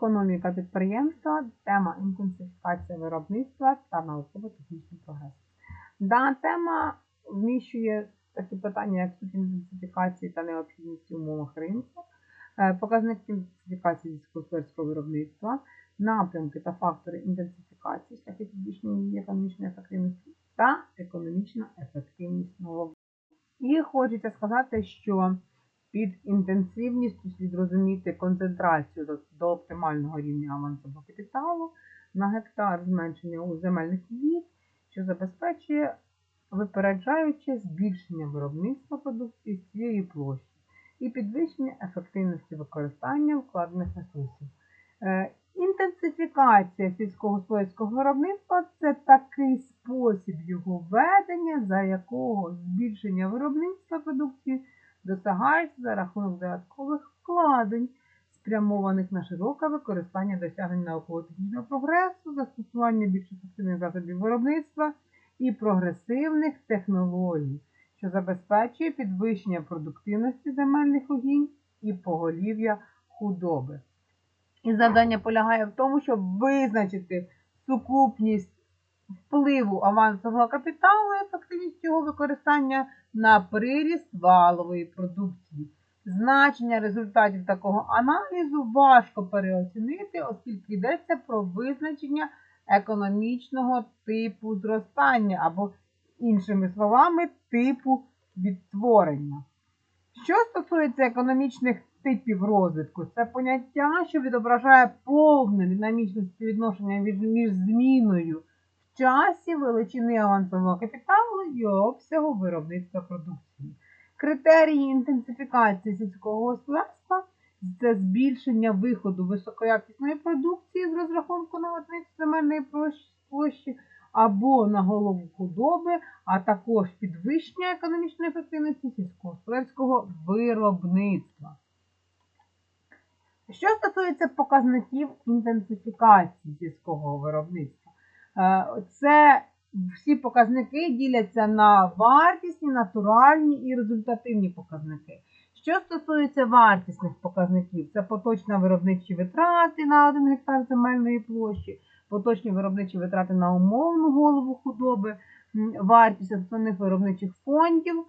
Економіка підприємства, тема інтенсифікація виробництва та науково-технічний прогрес. Дана тема вміщує такі питання, як суть інтенсифікації та необхідність умовах ринку, е, показники інтенсифікації сільськогосподарського виробництва, напрямки та фактори інтенсифікації, шляхи підвищення її економічної ефективності та економічна ефективність нового. І хочеться сказати, що під інтенсивністю слід розуміти концентрацію до, до оптимального рівня авансового капіталу на гектар зменшення у земельних угідь, що забезпечує випереджаюче збільшення виробництва продукції з цієї площі і підвищення ефективності використання вкладених ресурсів. Е, Інтенсифікація сільськогосподарського виробництва це такий спосіб його ведення, за якого збільшення виробництва продукції досягається за рахунок додаткових вкладень, спрямованих на широке використання досягнень науково-технічного прогресу, застосування більш ефективних засобів виробництва і прогресивних технологій, що забезпечує підвищення продуктивності земельних угідь і поголів'я худоби. І завдання полягає в тому, щоб визначити сукупність впливу авансового капіталу ефективність його використання на приріст валової продукції. Значення результатів такого аналізу важко переоцінити, оскільки йдеться про визначення економічного типу зростання або, іншими словами, типу відтворення. Що стосується економічних типів розвитку, це поняття, що відображає повне динамічне співвідношення між зміною часі величини авансового капіталу і обсягу виробництва продукції. Критерії інтенсифікації сільського господарства це збільшення виходу високоякісної продукції з розрахунку на одиницю земельної площі або на голову худоби, а також підвищення економічної ефективності сільськогосподарського виробництва. Що стосується показників інтенсифікації сільського виробництва, це всі показники діляться на вартісні, натуральні і результативні показники. Що стосується вартісних показників, це поточні виробничі витрати на 1 гектар земельної площі, поточні виробничі витрати на умовну голову худоби, вартість основних виробничих фондів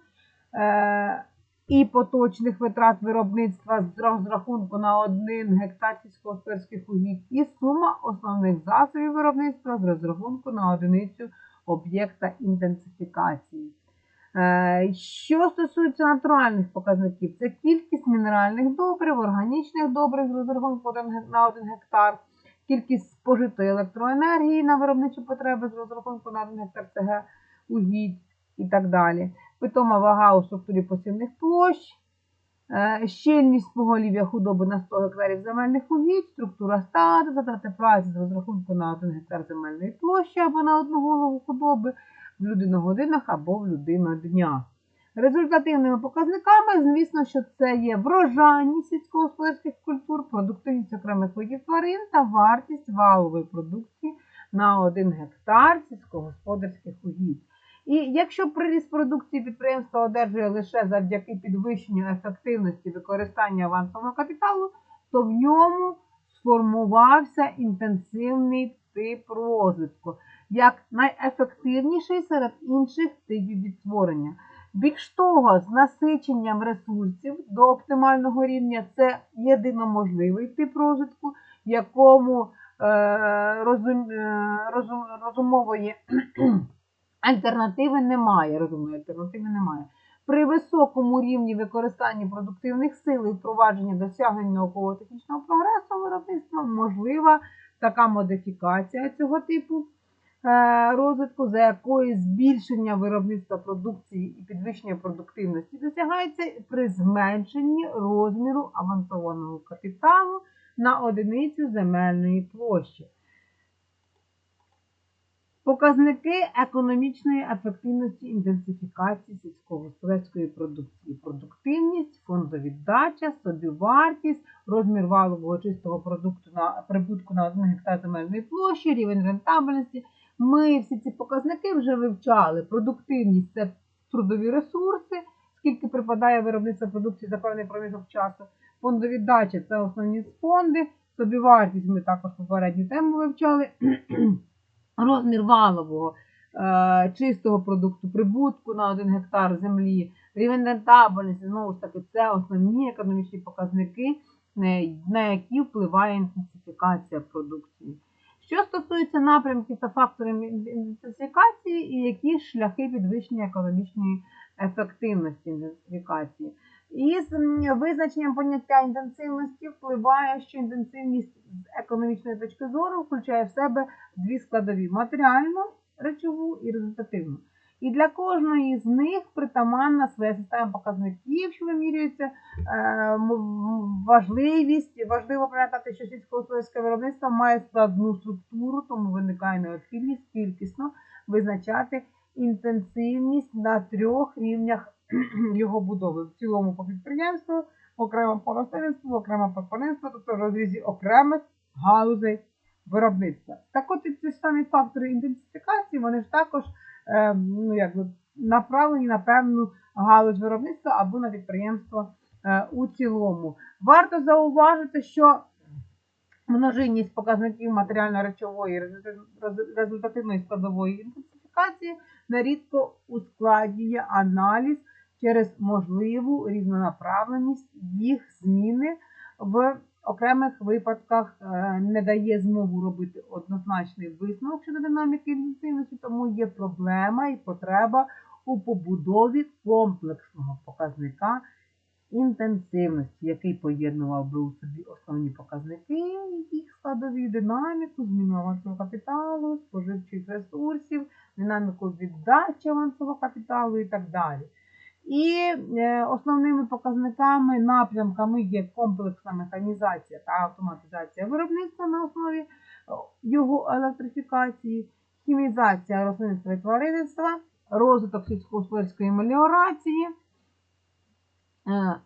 е і поточних витрат виробництва з розрахунку на 1 гектар сільськогосподарських угідь, і сума основних засобів виробництва з розрахунку на одиницю об'єкта інтенсифікації. Е, що стосується натуральних показників, це кількість мінеральних добрив, органічних добрив з розрахунку на 1 гектар, кількість спожитої електроенергії на виробничі потреби з розрахунку на 1 гектар ЦГ угідь і так далі. Питома вага у структурі посівних площ, е, щільність поголів'я худоби на 100 гектарів земельних угідь, структура стаду, затрати праці з розрахунку на 1 гектар земельної площі або на одну голову худоби в людиногодинах або в людиноднях. Результативними показниками, звісно, що це є врожайність сільськогосподарських культур, продуктивність окремих видів тварин та вартість валової продукції на 1 гектар сільськогосподарських угідь. І якщо приріст продукції підприємства одержує лише завдяки підвищенню ефективності використання авансового капіталу, то в ньому сформувався інтенсивний тип розвитку, як найефективніший серед інших типів відтворення. Більш того, з насиченням ресурсів до оптимального рівня це єдиноможливий тип розвитку, якому е, розум, е, розум, розумової альтернативи немає. Розумної альтернативи немає. При високому рівні використання продуктивних сил і впровадження досягнень науково-технічного прогресу виробництва можлива така модифікація цього типу е, розвитку, за якою збільшення виробництва продукції і підвищення продуктивності досягається при зменшенні розміру авансованого капіталу на одиницю земельної площі. Показники економічної ефективності інтенсифікації сільськогосподарської продукції, продуктивність, фондовіддача, собівартість, розмір валового чистого продукту на прибутку на 1 гектар земельної площі, рівень рентабельності. Ми всі ці показники вже вивчали. Продуктивність це трудові ресурси, скільки припадає виробництво продукції за певний проміжок часу. Фондовіддача це основні фонди, Собівартість ми також попередню тему вивчали. Розмір валового е, чистого продукту прибутку на 1 гектар землі, рівень рентабельності, знову ж таки, це основні економічні показники, е, на які впливає інтенсифікація продукції. Що стосується напрямків та факторів інтенсифікації, і які шляхи підвищення економічної ефективності інтенсифікації. Із визначенням поняття інтенсивності впливає, що інтенсивність з економічної точки зору включає в себе дві складові матеріальну, речову і результативну. І для кожної з них притаманна своя система показників, що вимірюється е, важливість. Важливо пам'ятати, що сільськогосподарське виробництво має складну структуру, тому виникає необхідність кількісно визначати інтенсивність на трьох рівнях його будови. В цілому по підприємству, окремо по рослинництву, окремо по тваринству, тобто в розрізі окремих галузей виробництва. Так от ці самі фактори інтенсифікації, вони ж також е, ну, якби, направлені на певну галузь виробництва або на підприємство е, у цілому. Варто зауважити, що множинність показників матеріально-речової результат- результативної складової інтенсифікації нерідко ускладнює аналіз через можливу різнонаправленість їх зміни в окремих випадках е, не дає змогу робити однозначний висновок щодо динаміки інтенсивності, тому є проблема і потреба у побудові комплексного показника інтенсивності, який поєднував би у собі основні показники, їх складові динаміку, зміну авансового капіталу, споживчих ресурсів, динаміку віддачі авансового капіталу і так далі. І е, основними показниками, напрямками є комплексна механізація та автоматизація виробництва на основі е, його електрифікації, хімізація рослинництва і тваринництва, розвиток сільськогосподарської меліорації, е,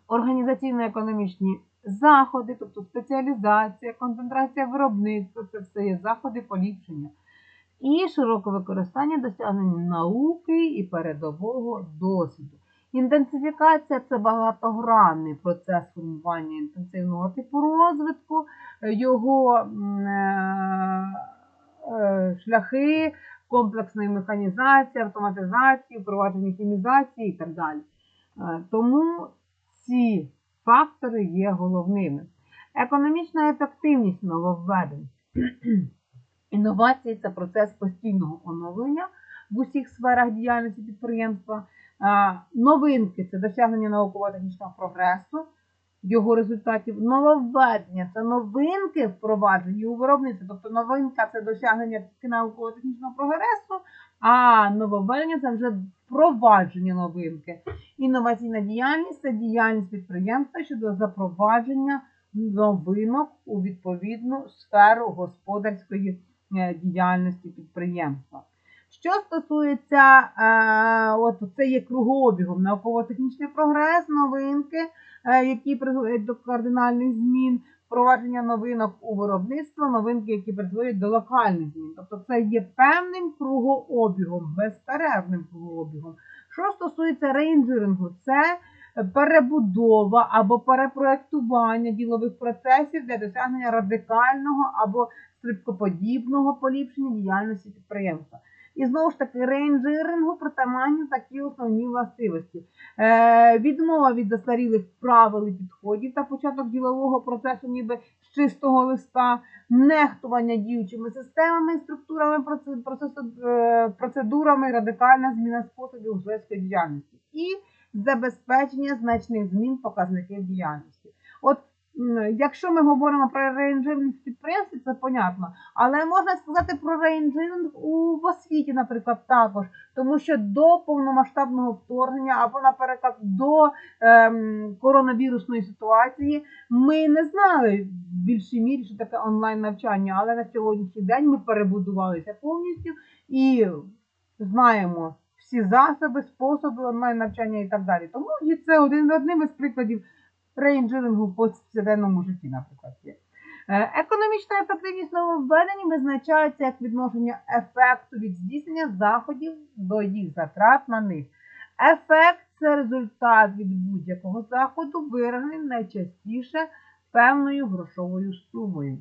організаційно-економічні заходи, тобто спеціалізація, концентрація виробництва, це все є заходи поліпшення. І широке використання досягнень науки і передового досвіду. Інтенсифікація це багатогранний процес формування інтенсивного типу розвитку, його е, е, шляхи комплексної механізації, автоматизації, впровадження хімізації і так далі. Е, Тому ці фактори є головними. Економічна ефективність нововведень. Інновації це процес постійного оновлення в усіх сферах діяльності підприємства. Новинки це досягнення науково-технічного прогресу, його результатів. Нововведення це новинки впроваджені у виробництві. Тобто новинка це досягнення науково-технічного прогресу, а нововведення це вже впровадження новинки. Інноваційна діяльність це діяльність підприємства щодо запровадження новинок у відповідну сферу господарської е, діяльності підприємства. Що стосується, е, от це є кругообігом, науково-технічний прогрес, новинки, е, які призводять до кардинальних змін, впровадження новинок у виробництво, новинки, які призводять до локальних змін. Тобто це є певним кругообігом, безперервним кругообігом. Що стосується рейнджерингу, це перебудова або перепроектування ділових процесів для досягнення радикального або стрибкоподібного поліпшення діяльності підприємства. І знову ж таки, рейнджерингу притаманні такі основні властивості. Е, відмова від застарілих правил і підходів та початок ділового процесу, ніби з чистого листа, нехтування діючими системами структурами е, процедурами, радикальна зміна способів господарської діяльності і забезпечення значних змін показників діяльності. От якщо ми говоримо про рейнджеринг в це понятно. Але можна сказати про рейнджеринг у освіті, наприклад, також, тому що до повномасштабного вторгнення або, наприклад, до ем, коронавірусної ситуації ми не знали в більшій мірі, що таке онлайн навчання, але на сьогоднішній день ми перебудувалися повністю і знаємо всі засоби, способи онлайн навчання і так далі. Тому і це один одним із прикладів рейнджерингу в повсякденному житті, наприклад. Е, Економічна ефективність нововведень визначається як відношення ефекту від здійснення заходів до їх затрат на них. Ефект це результат від будь-якого заходу, виражений найчастіше певною грошовою сумою.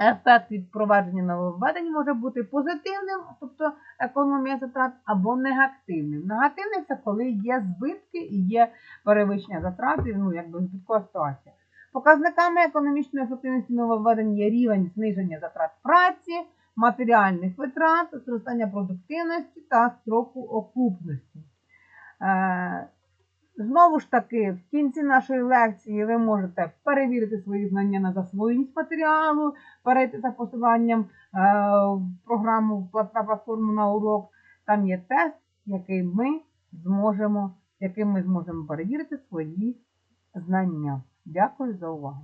Ефект від провадження нововведень може бути позитивним, тобто економія затрат, або негативним. Негативним це коли є збитки і є перевищення затрат, ну, якби збиткова ситуація. Показниками економічної ефективності нововведень є рівень зниження затрат праці, матеріальних витрат, зростання продуктивності та строку окупності. Знову ж таки, в кінці нашої лекції ви можете перевірити свої знання на засвоєність матеріалу, перейти за посиланням е, в програму на платформу на урок. Там є тест, який ми зможемо, яким ми зможемо перевірити свої знання. Дякую за увагу.